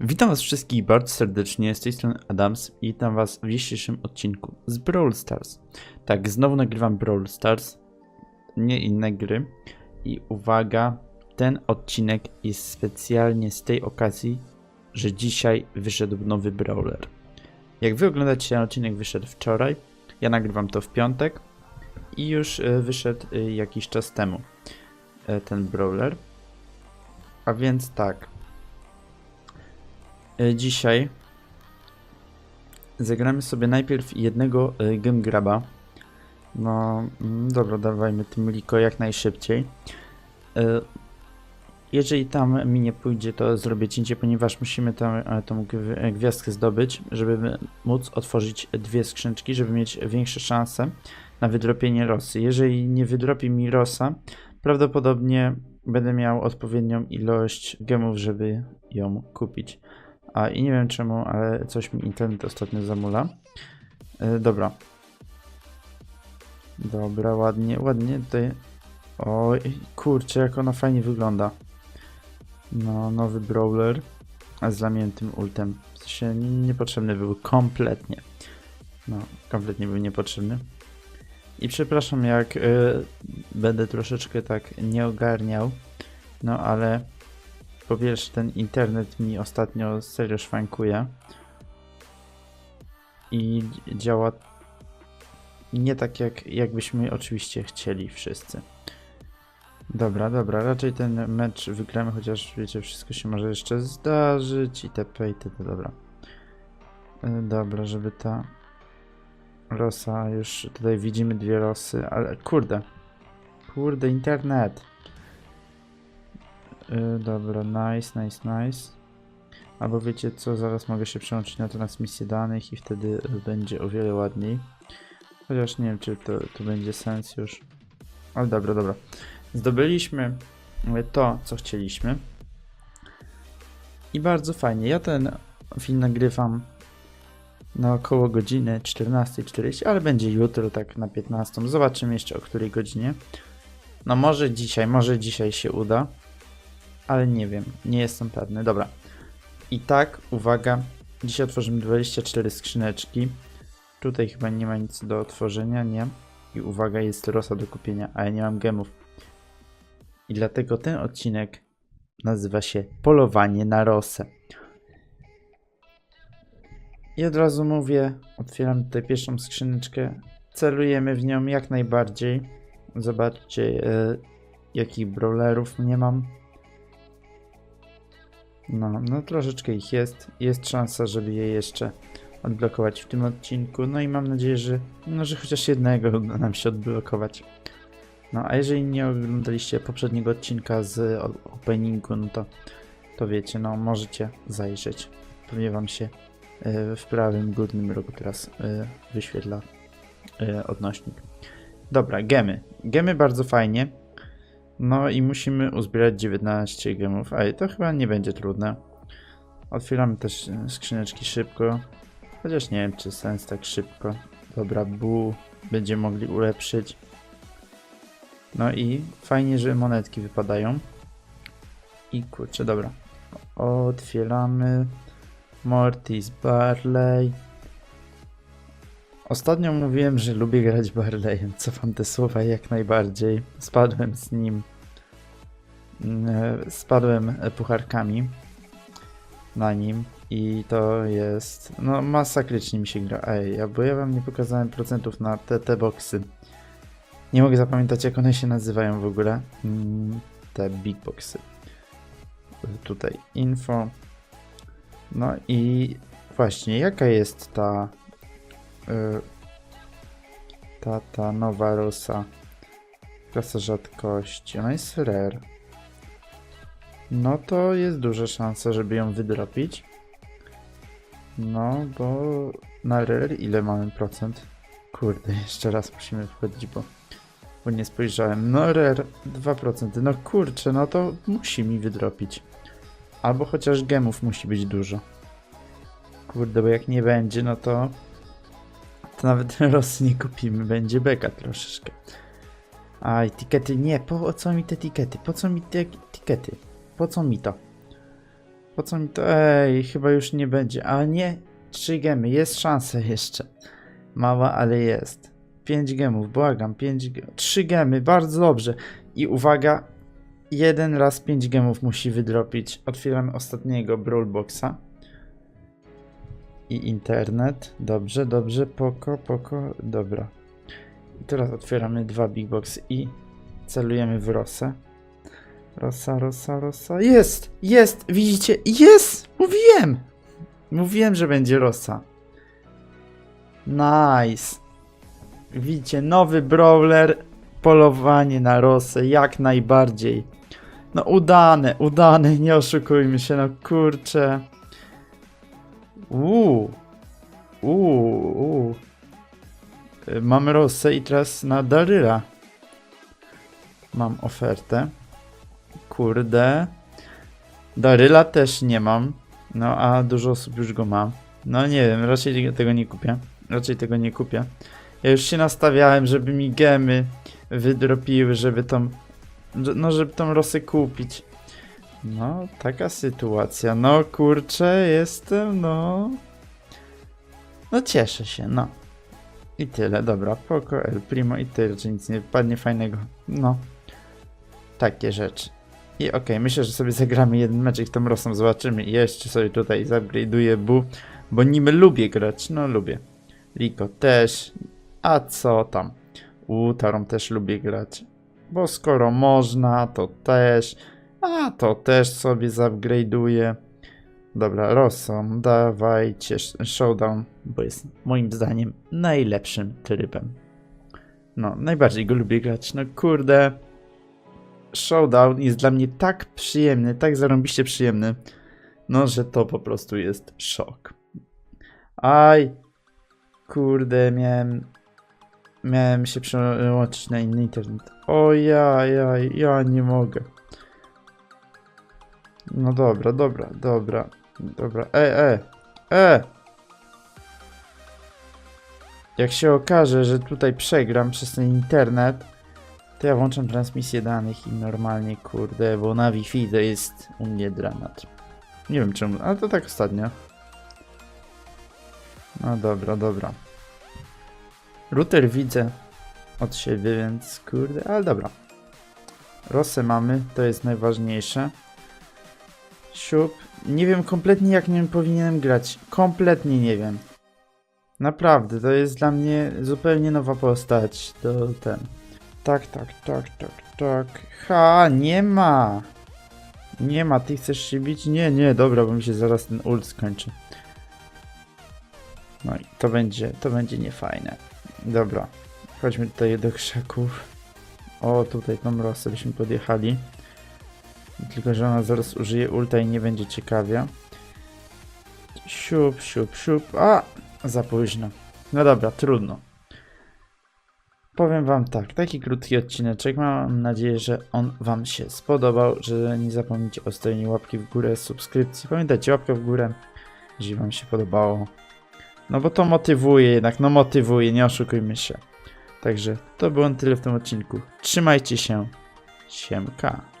Witam was wszystkich bardzo serdecznie, z tej strony Adams i witam was w dzisiejszym odcinku z Brawl Stars. Tak, znowu nagrywam Brawl Stars, nie inne gry. I uwaga, ten odcinek jest specjalnie z tej okazji, że dzisiaj wyszedł nowy Brawler. Jak wy oglądacie ten odcinek, wyszedł wczoraj, ja nagrywam to w piątek i już e, wyszedł e, jakiś czas temu e, ten Brawler. A więc tak, Dzisiaj zagramy sobie najpierw jednego e, Game Graba. No, mm, dobra, dawajmy tym Liko jak najszybciej. E, Jeżeli tam mi nie pójdzie, to zrobię cięcie, ponieważ musimy tam e, tą gwi- e, gwiazdkę zdobyć, żeby móc otworzyć dwie skrzyneczki, żeby mieć większe szanse na wydropienie Rosy. Jeżeli nie wydropi mi Rosa, prawdopodobnie będę miał odpowiednią ilość gemów, żeby ją kupić. A i nie wiem czemu, ale coś mi internet ostatnio zamula. E, dobra. Dobra, ładnie, ładnie tutaj. Oj, kurczę, jak ona fajnie wygląda. No, nowy brawler. A z zamiętym ultem. W sensie niepotrzebny był kompletnie. No, kompletnie był niepotrzebny. I przepraszam, jak y, będę troszeczkę tak nie ogarniał. No, ale po pierwsze, ten internet mi ostatnio serio szwankuje. I działa nie tak, jak, jakbyśmy oczywiście chcieli wszyscy. Dobra, dobra, raczej ten mecz wygramy, chociaż wiecie, wszystko się może jeszcze zdarzyć itp. itd. Dobra. Y, Dobra, żeby ta rosa, już tutaj widzimy dwie rosy, ale kurde. Kurde, internet. Y, dobra, nice, nice, nice. Albo wiecie co, zaraz mogę się przełączyć na transmisję danych i wtedy będzie o wiele ładniej. Chociaż nie wiem, czy to, to będzie sens już. Ale dobra, dobra. Zdobyliśmy y, to, co chcieliśmy. I bardzo fajnie. Ja ten film nagrywam na około godziny 14.40, ale będzie jutro, tak na 15. Zobaczymy jeszcze o której godzinie. No może dzisiaj, może dzisiaj się uda ale nie wiem, nie jestem pewny. Dobra. I tak, uwaga, dzisiaj otworzymy 24 skrzyneczki. Tutaj chyba nie ma nic do otworzenia, nie? I uwaga, jest rosa do kupienia, a ja nie mam gemów. I dlatego ten odcinek nazywa się Polowanie na rosę. I od razu mówię, otwieram tutaj pierwszą skrzyneczkę. Celujemy w nią jak najbardziej. Zobaczcie, e, jakich brawlerów nie mam. No, no troszeczkę ich jest. Jest szansa, żeby je jeszcze odblokować w tym odcinku. No i mam nadzieję, że, no, że chociaż jednego uda nam się odblokować. No a jeżeli nie oglądaliście poprzedniego odcinka z openingu, no to, to wiecie, no możecie zajrzeć. Pewnie wam się e, w prawym górnym rogu teraz e, wyświetla e, odnośnik. Dobra, gemy. Gemy bardzo fajnie. No i musimy uzbierać 19 gemów, a to chyba nie będzie trudne. Otwieramy też e, skrzyneczki szybko, chociaż nie wiem czy sens tak szybko. Dobra, bu, będziemy mogli ulepszyć. No i fajnie, że monetki wypadają. I kurczę, dobra. Otwieramy. Mortis Barley. Ostatnio mówiłem, że lubię grać Barleyem. Cofam te słowa jak najbardziej. Spadłem z nim. Mm, Spadłem e, pucharkami na nim i to jest. No, masakrycznie mi się gra. Ej, bo ja wam nie pokazałem procentów na te, te boxy. Nie mogę zapamiętać, jak one się nazywają w ogóle. Mm, Te big boxy. Tutaj info. No i właśnie, jaka jest ta y, ta, ta nowa rosa. Klasa rzadkości. Ona jest rare. No to jest duża szansa, żeby ją wydropić. No, bo na rare ile mamy procent? Kurde, jeszcze raz musimy wchodzić, bo, bo nie spojrzałem. No rare 2%. No kurczę, no to musi mi wydropić. Albo chociaż gemów musi być dużo. Kurde, bo jak nie będzie, no to to nawet Rosy nie kupimy, będzie beka troszeczkę. A etykiety, nie, po co mi te etykiety? Po co mi te etykiety? Po co mi to? Po co mi to? Ej, chyba już nie będzie. A nie, 3 gemy, jest szansa jeszcze. Mała, ale jest. 5 gemów, błagam, 5 gemów. 3 gemy, bardzo dobrze. I uwaga, jeden raz 5 gemów musi wydropić. Otwieramy ostatniego Brawl Boxa. I internet. Dobrze, dobrze, poko, poko, dobra. I teraz otwieramy dwa Big Boxy i celujemy w Rosę. Rosa, rosa, rosa. Jest! Jest! Widzicie? Jest! Mówiłem! Mówiłem, że będzie rosa. Nice. Widzicie, nowy brawler, polowanie na rosę, jak najbardziej. No udane, udane, nie oszukujmy się, no kurczę. Uuu. Uuu, uuu. Y, Mam rosę i teraz na Daryla. Mam ofertę. Kurde. Daryla też nie mam. No, a dużo osób już go ma. No nie wiem, raczej tego nie kupię. Raczej tego nie kupię. Ja już się nastawiałem, żeby mi gemy wydropiły, żeby tą... No, żeby tą rosę kupić. No, taka sytuacja. No, kurczę, jestem, no... No, cieszę się, no. I tyle, dobra. Poco, El Primo i tyle, że nic nie wpadnie fajnego. No. Takie rzeczy. I okej, myślę, że sobie zagramy jeden meczek tą rosą, zobaczymy. Jeszcze sobie tutaj zupgrade'uję Bu, bo nim lubię grać, no lubię. Liko też, a co tam? U, Tarą też lubię grać. Bo skoro można, to też, a to też sobie zupgrade'uję. Dobra, Rosą, dawajcie sh- showdown, bo jest moim zdaniem najlepszym trybem. No, najbardziej go lubię grać, no kurde. Showdown jest dla mnie tak przyjemny, tak zarąbiście przyjemny, no, że to po prostu jest szok. Aj, kurde, miałem, miałem się przełączyć na inny internet. O ja, ja, ja nie mogę. No dobra, dobra, dobra, dobra, e, e, e! Jak się okaże, że tutaj przegram przez ten internet, to ja włączam transmisję danych i normalnie, kurde, bo na Wi-Fi to jest u mnie dramat. Nie wiem czemu, ale to tak ostatnio. No dobra, dobra. Router widzę od siebie, więc kurde, ale dobra. Rosę mamy, to jest najważniejsze. Siup. Nie wiem kompletnie jak nim powinienem grać. Kompletnie nie wiem. Naprawdę, to jest dla mnie zupełnie nowa postać. To ten. Tak, tak, tak, tak, tak. Ha, nie ma. Nie ma, ty chcesz się bić? Nie, nie, dobra, bo mi się zaraz ten ult skończy. No i to będzie, to będzie niefajne. Dobra, chodźmy tutaj do krzaków. O, tutaj tą rosę byśmy podjechali. Tylko, że ona zaraz użyje ulta i nie będzie ciekawia. Siup, siup, siup. A! Za późno. No dobra, trudno. Powiem wam tak, taki krótki odcineczek. Mam nadzieję, że on wam się spodobał, że nie zapomnijcie o stronie łapki w górę, subskrypcji. Pamiętajcie, łapkę w górę, jeżeli wam się podobało. No bo to motywuje jednak, no motywuje, nie oszukujmy się. Także to było tyle w tym odcinku. Trzymajcie się. Siemka.